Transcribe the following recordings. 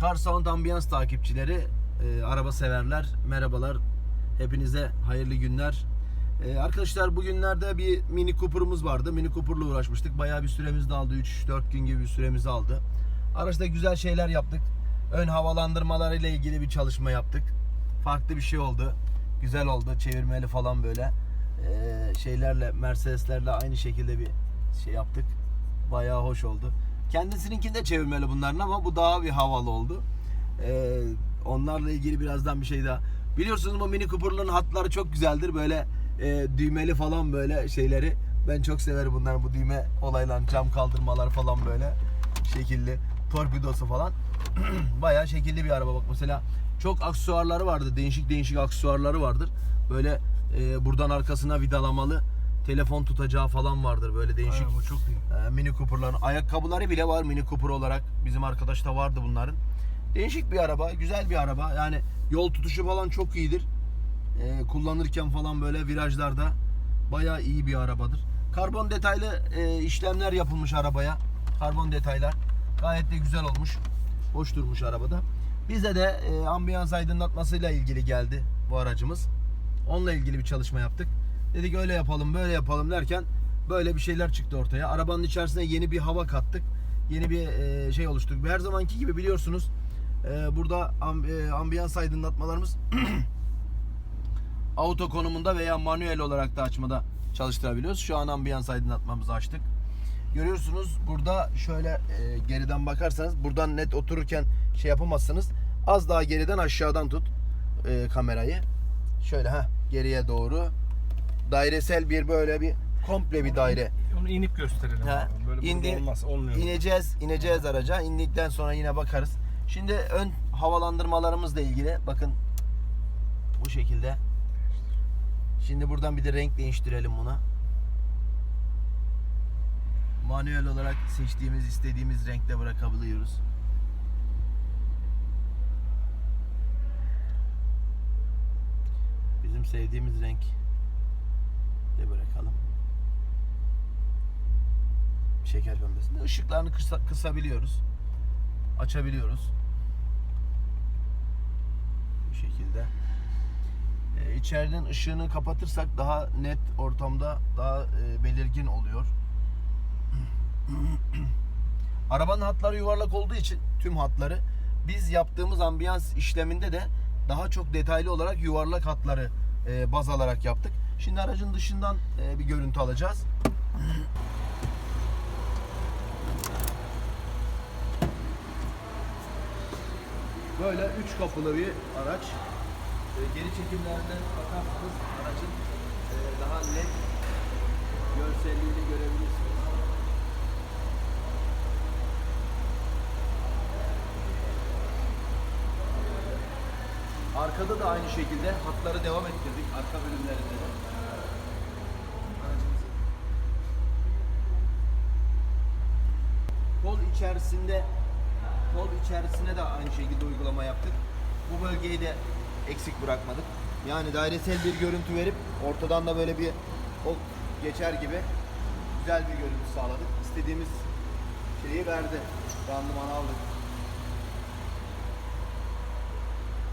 Car Sound Ambiance takipçileri, e, araba severler, merhabalar. Hepinize hayırlı günler. E, arkadaşlar bugünlerde bir Mini Cooper'ımız vardı. Mini Cooper'la uğraşmıştık. Bayağı bir süremiz de aldı. 3-4 gün gibi bir süremizi aldı. Araçta güzel şeyler yaptık. Ön havalandırmaları ile ilgili bir çalışma yaptık. Farklı bir şey oldu. Güzel oldu. Çevirmeli falan böyle. E, şeylerle, Mercedes'lerle aynı şekilde bir şey yaptık. Bayağı hoş oldu. Kendisininkini de çevirmeli bunların ama bu daha bir havalı oldu. Ee, onlarla ilgili birazdan bir şey daha. Biliyorsunuz bu Mini Cooper'ların hatları çok güzeldir. Böyle e, düğmeli falan böyle şeyleri. Ben çok severim bunların bu düğme olaylarını. Cam kaldırmalar falan böyle şekilli. Torpidosu falan. Bayağı şekilli bir araba bak mesela. Çok aksesuarları vardır. Değişik değişik aksesuarları vardır. Böyle e, buradan arkasına vidalamalı telefon tutacağı falan vardır böyle değişik. Aynen, bu çok iyi. Ee, Mini Cooper'ların ayakkabıları bile var Mini Cooper olarak. Bizim arkadaşta vardı bunların. Değişik bir araba, güzel bir araba. Yani yol tutuşu falan çok iyidir. Ee, kullanırken falan böyle virajlarda bayağı iyi bir arabadır. Karbon detaylı e, işlemler yapılmış arabaya. Karbon detaylar gayet de güzel olmuş. Hoş durmuş arabada. Bize de e, ambiyans aydınlatmasıyla ilgili geldi bu aracımız. Onunla ilgili bir çalışma yaptık. Dedik öyle yapalım, böyle yapalım derken böyle bir şeyler çıktı ortaya. Arabanın içerisine yeni bir hava kattık. Yeni bir e, şey oluşturduk. Her zamanki gibi biliyorsunuz e, burada amb- e, ambiyans aydınlatmalarımız auto konumunda veya manuel olarak da açmada çalıştırabiliyoruz. Şu an ambiyans aydınlatmamızı açtık. Görüyorsunuz burada şöyle e, geriden bakarsanız buradan net otururken şey yapamazsınız. Az daha geriden aşağıdan tut e, kamerayı. Şöyle ha geriye doğru dairesel bir böyle bir komple bir daire. Onu inip gösterelim. Ha, abi. Böyle indi- olmaz. Olmuyor. İneceğiz, ineceğiz araca. İndikten sonra yine bakarız. Şimdi ön havalandırmalarımızla ilgili bakın bu şekilde. Şimdi buradan bir de renk değiştirelim buna. Manuel olarak seçtiğimiz, istediğimiz renkte bırakabiliyoruz. Bizim sevdiğimiz renk de bırakalım. Şeker pembesinde. Işıklarını kısa, kısabiliyoruz. Açabiliyoruz. Bu şekilde. Ee, içeriden ışığını kapatırsak daha net ortamda daha e, belirgin oluyor. Arabanın hatları yuvarlak olduğu için tüm hatları biz yaptığımız ambiyans işleminde de daha çok detaylı olarak yuvarlak hatları e, baz alarak yaptık. Şimdi aracın dışından e, bir görüntü alacağız. Böyle üç kapılı bir araç. E, geri çekimlerden bakarsanız aracın e, daha net görselliğini görebilirsiniz. Arkada da aynı şekilde hatları devam ettirdik arka bölümlerinde de. Kol içerisinde kol içerisine de aynı şekilde uygulama yaptık. Bu bölgeyi de eksik bırakmadık. Yani dairesel bir görüntü verip ortadan da böyle bir ok geçer gibi güzel bir görüntü sağladık. İstediğimiz şeyi verdi. Randıman aldık.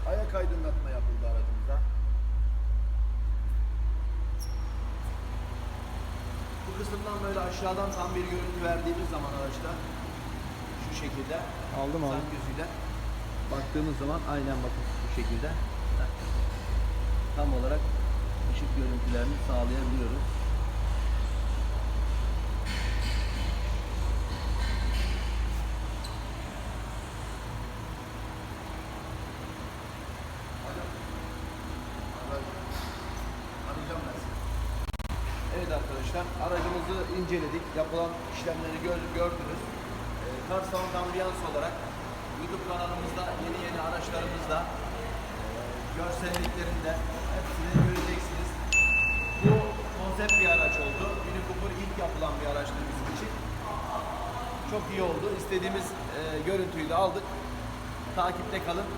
Ayak aydınlatma yapıldı aracımıza. Bu kısımdan böyle aşağıdan tam bir görüntü verdiğimiz zaman araçta şu şekilde Aldım Sen aldım. gözüyle baktığımız zaman aynen bakın bu şekilde Heh. tam olarak ışık görüntülerini sağlayabiliyoruz. Evet arkadaşlar aracımızı inceledik. Yapılan işlemleri gör- gördünüz. Car Sound Ambiance olarak YouTube kanalımızda yeni yeni araçlarımızda e, görselliklerinde hepsini göreceksiniz. Bu konsept bir araç oldu. Mini Cooper ilk yapılan bir araçtı bizim için. Çok iyi oldu. İstediğimiz e, görüntüyü de aldık. Takipte kalın.